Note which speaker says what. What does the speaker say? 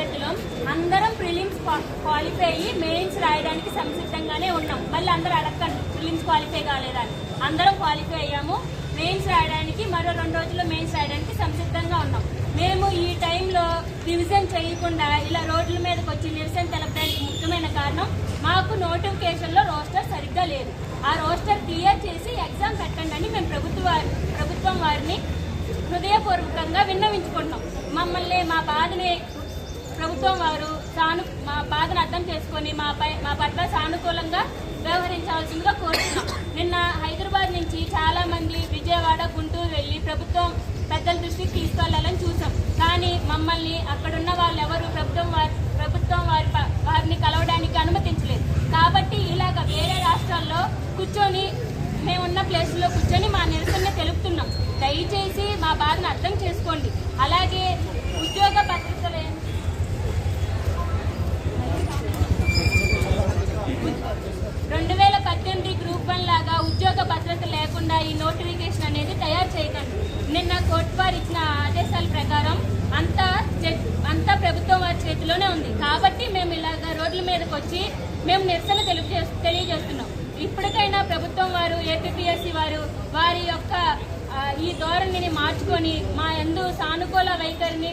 Speaker 1: అభ్యర్థులం అందరం prelims qualify అయ్యి mains రాయడానికి సంసిద్ధంగానే ఉన్నాం. మళ్ళీ అందరూ అడగండి ప్రిలిమ్స్ క్వాలిఫై కాలేదని అందరం క్వాలిఫై అయ్యాము. మెయిన్స్ రాయడానికి మరో రెండు రోజుల్లో మెయిన్స్ రాయడానికి సంసిద్ధంగా ఉన్నాం. మేము ఈ టైంలో రివిజన్ చేయకుండా ఇలా రోడ్ల మీదకి వచ్చి నిరసన తెలపడానికి ముఖ్యమైన కారణం మాకు నోటిఫికేషన్లో రోస్టర్ సరిగ్గా లేదు. ఆ రోస్టర్ క్లియర్ చేసి ఎగ్జామ్ పెట్టండి అని మేము ప్రభుత్వ వారి ప్రభుత్వం వారిని హృదయపూర్వకంగా విన్నవించుకుంటున్నాం మమ్మల్ని మా బాధని ప్రభుత్వం వారు సాను మా బాధను అర్థం చేసుకొని మాపై మా పట్ల సానుకూలంగా వ్యవహరించాల్సిందిగా కోరుతున్నాం. నిన్న హైదరాబాద్ నుంచి చాలా మంది విజయవాడ గుంటూరు వెళ్ళి ప్రభుత్వం పెద్దల దృష్టికి తీసుకెళ్ళాలని చూసాం. కానీ మమ్మల్ని అక్కడున్న వాళ్ళు ఎవరు ప్రభుత్వం వారి ప్రభుత్వం వారి ప- వారిని కలవడానికి అనుమతించలేదు. కాబట్టి ఇలాగ వేరే రాష్ట్రాల్లో కూర్చొని మేమున్న ప్లేస్లో కూర్చొని మా నిరసన తెలుపుతున్నాం. దయచేసి మా బాధను అర్థం చేసుకోండి. అలాగే ఈ నోటిఫికేషన్ అనేది తయారు చేయకండి. నిన్న కోర్టు వారు ఇచ్చిన ఆదేశాల ప్రకారం అంతా అంతా ప్రభుత్వం వారి చేతిలోనే ఉంది. కాబట్టి మేము ఇలాగ రోడ్ల మీదకి వచ్చి మేము నిరసన తెలుపు తెలియజేస్తున్నాం. ఇప్పటికైనా ప్రభుత్వం వారు ఏపీఎస్సి వారు వారి యొక్క ఈ ధోరణిని మార్చుకొని మా ఎందు సానుకూల వైఖరిని